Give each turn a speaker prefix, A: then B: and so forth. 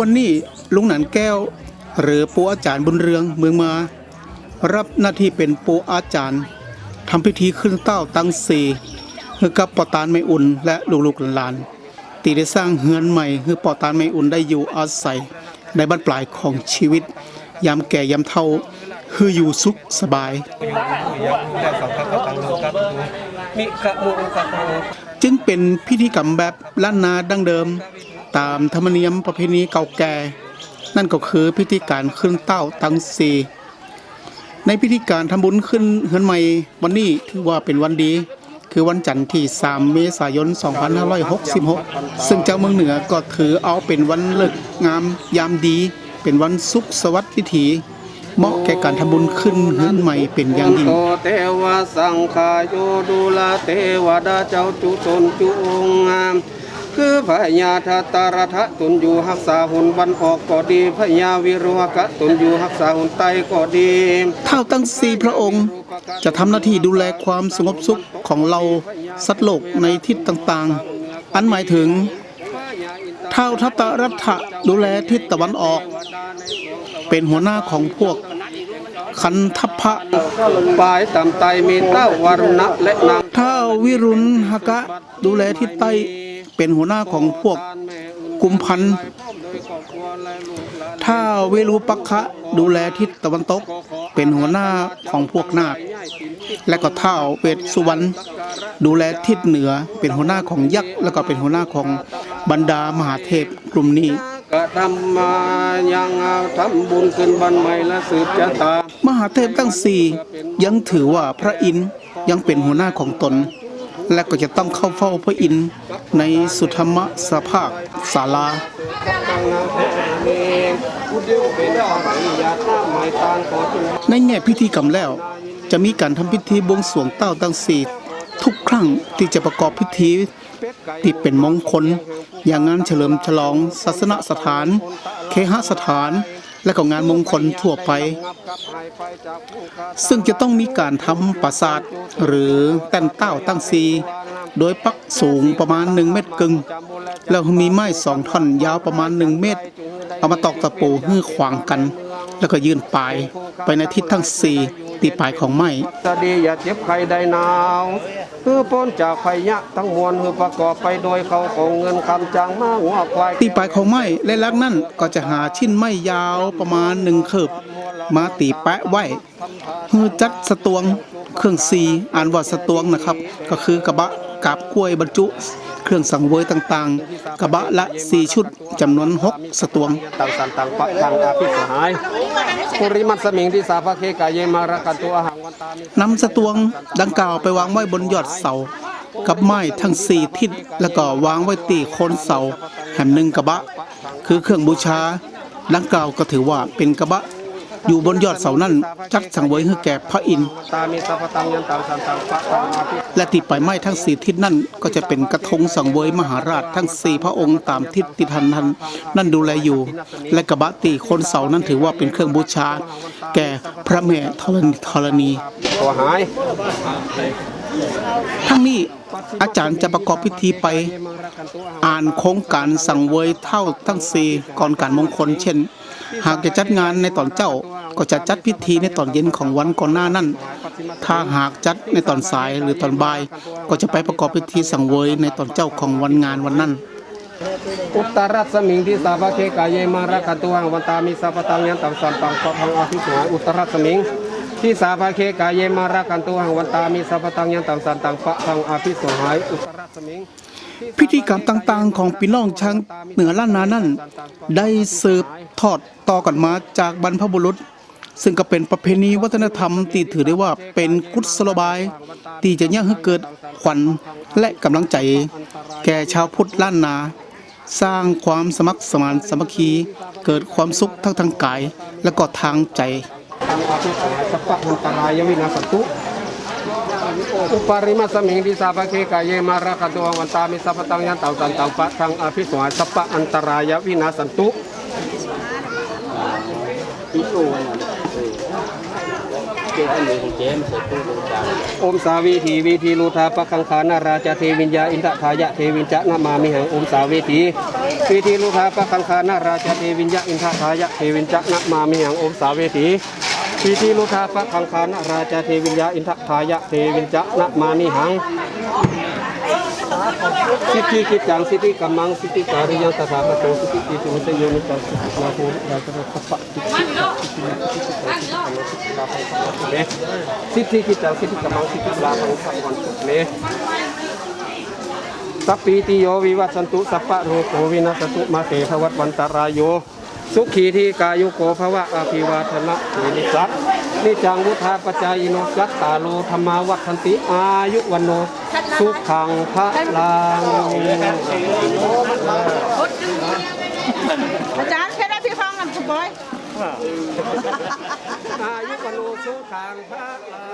A: วันนี้ลุงหนันแก้ว หรือปูอาจารย์บุญเรืองเมืองมา รับหน้าที่เป็นปูอาจารย์ทำพิธีขึ้นเต้าตั้งสีให้กับปอตานไม่อุ่นและลูกๆหลานตีได้สร้างเฮือนใหม่ให้ปอตานไม่อุ่นได้อยู่อาศัยในบ้านปลายของชีวิต ยามแก่ยามเฒ่าคืออยู่สุขสบาย จึงเป็นพิธีกรรมแบบล้านนาดั้งเดิม ตามธรรมเนียมประเพณีเก่าแก่ นั่นก็คือพิธีการขึ้นเต้าตังสีในพิธีการทำบุญขึ้นเฮือนใหม่วันนี้ถือว่าเป็นวันดี คือวันจันทร์ที่ 3 เมษายน 2566 ซึ่งเจ้าเมืองเหนือก็ถือเอาเป็นวันเลิกงามยามดี เป็นวันสุขสวัสดิ์พิธีเหมาะแก่การทำบุญขึ้นเฮือนใหม่เป็นอย่างยิ่ง
B: โตเทวสังขายโยดูลาเทวดาเจ้าจุตนจุงงาม คือพญาทัตตารทะตุนอยู่หักษาหุนวันออกก็ดีพญาวิรุหกะตุนอยู่หักษาหุนไตก็ดี
A: เท่าตั้งสี่พระองค์ จะทำหน้าที่ดูแลความสงบสุขของเราสัตว์โลกในทิศต่างๆ อันหมายถึงเท่าทัตตรัฐะดูแลทิศตะวันออก เป็นหัวหน้าของพวกคันทัพพะ
B: ปลายต่ำไตมีเต้าวารุณะและนาง
A: เท่าวิรุณหกะ ดูแลทิศใต้ เป็นหัวหน้าของพวกกุมพันธ์ท่าเวรุปักขะดูแลทิศตะวันตก เป็นหัวหน้าของพวกนาค และก็เท่าเวสสุวรรณดูแลทิศเหนือเป็นหัวหน้าของยักษ์แล้วก็เป็นหัวหน้าของบรรดามหาเทพกลุ่มนี้
B: กะทำมายังเอาทำบุญขึ้นบันใหม่และสืบชะตา
A: มหาเทพทั้งสี่ยังถือว่าพระอินทร์ยังเป็นหัวหน้าของตน และก็จะต้องเข้าเฝ้าพระอินทร์ในสุธรรมสภาคศาลาในแง่พิธีกรรมแล้ว จะมีการทำพิธีบวงสรวงเต้าตั้งสี่ทุกครั้งที่จะประกอบพิธีที่เป็นมงคล อย่างงานเฉลิมฉลองศาสนสถาน เคหสถาน และก็งานมงคลทั่วไป ซึ่งจะต้องมีการทำปราสาทหรือแต้นเต้าตั้งซี โดยปักสูงประมาณหนึ่งเมตรกึ่งแล้วมีไม้สองท่อนยาวประมาณหนึ่งเมตร เอามาตอกตะปูให้ขวางกัน แล้วก็ยื่นปลายไปในทิศทั้งสี่ตีปลายของไม้
B: สดีอย่าเจ็บใครได้หนาวคือพ้นจากภัยยะทั้งมวลคือประกอบไปโดยเขาของเงินคำจางมาหัวควาย
A: ตีปลายของไม้และลักนั่นก็จะหาชิ้นไม้ยาวประมาณหนึ่งคืบมาตีแปะไว้เพื่อจัดสตวง เครื่องซีอ่านว่าสตวงนะครับ ก็คือกระบะกาบกล้วยบรรจุ เครื่องสังเวยต่างๆ กระบะละสี่ชุดจำนวนหกสตวง
B: ต่างสันต่างปะต่างอาภิสหายปุริมัสมิงที่สาภเคกายมารักันตัวอาหังวันตา
A: นำสตวงดังกล่าวไปวางไว้บนยอดเสากับไม้ทั้งสี่ทิศแล้วก็วางไว้ตีโคนเสา แห่งหนึ่งกระบะ คือเครื่องบูชาดังกล่าวก็ถือว่าเป็นกระบะ อยู่บนยอดเสานั่นจัดสังเวยให้แก่พระอินทร์และติดปลายไม้ทั้งสี่ทิศนั่นก็จะเป็นกระทงสังเวยมหาราชทั้งสี่พระองค์ตามทิศติทันทันนั่นดูแลอยู่ และกระบะตีคนเสานั้นถือว่าเป็นเครื่องบูชา แก่พระแม่ธรณีธรณี
B: หาย
A: ทั้งนี้อาจารย์จะประกอบพิธีไป อ่านโครงการสังเวยเท่าทั้งสี่ก่อนการมงคลเช่น หากจะจัดงานในตอนเจ้าก็จะจัดพิธีในตอนเย็นของวันก่อนหน้านั้น ถ้าหากจัดในตอนสายหรือตอนบ่าย ก็จะไปประกอบพิธีสังเวยในตอนเจ้าของวันงานวันนั้น
B: อุตรัสมิงที่สาภเคกายมารักันตัวอาหังวันตามิสัพตังยันต่างสันต่างปะต่างอาภิสหายอุตรัสมิงที่สาภเคกายมารักันตัวอาหังวันตามิสัพตังยันต่างสันต่างปะต่างอาภิสหายอุตตรัสมิง
A: พิธีกรรมต่างๆ ของพี่น้องช้างเหนือล้านนานั่น ได้สืบทอดต่อกันมาจากบรรพบุรุษ ซึ่งก็เป็นประเพณีวัฒนธรรมที่ถือได้ว่าเป็นกุศโลบาย ที่จะยังให้เกิดขวัญและกำลังใจ แก่ชาวพุทธล้านนา สร้างความสมัครสมานสามัคคี เกิดความสุขทั้งทางกายและก็ทางใจ
B: ทางอาภิสหายสัพพะอันตรายวินาศตุ อุปาริมัสมิงที่สาภเคกายเยมารักันตัวงวันตามิสัพตังยันต่างสันต่าปะต่างอภิสหาสัพพะอันตรายวินาศตุ
A: พ
C: เจ้าอันนี้ของเจมส์ตู้ตรงกลาง
B: โอมสาวีทีวีทีลูทาปะคังคานาราชเทวิญญาอินททายะเทวิญจะนามามิหังโอมสาวีทีวีทีลูทาปะคังคานาราชเทวิญญาอินททายะเทวิญจะนามามิหังโอมสาวีที วีทีลูทาปะคังคานาราชาเทวิญญาอินททายะเทวิญจะนามามิหังสิทธิกิจังสิทธิกัมมังสิทธิการิยังตถาคตสิทธิกิจมุตโยนิจังสิทธินาภูราชรสปะสิทธิกิจังสิทธิกัมมังสิทธิลาภังสัพวันตุเมสัพปีติโยวิวัตสันตุสัพพะโรโควินัสตุมาเตภวัตวันตรายโย สุขีที่กายุโกภวะอาภิวาทนะเวนิสัตนิจังวุธาปจายโนยัตตาโลธรรมาวัฏันติอายุวันโนสุขังพระลัง
D: อาจารย์แค่ได้พี่ฟังกันสบาย
B: อายุวันโนสุขังพระลัง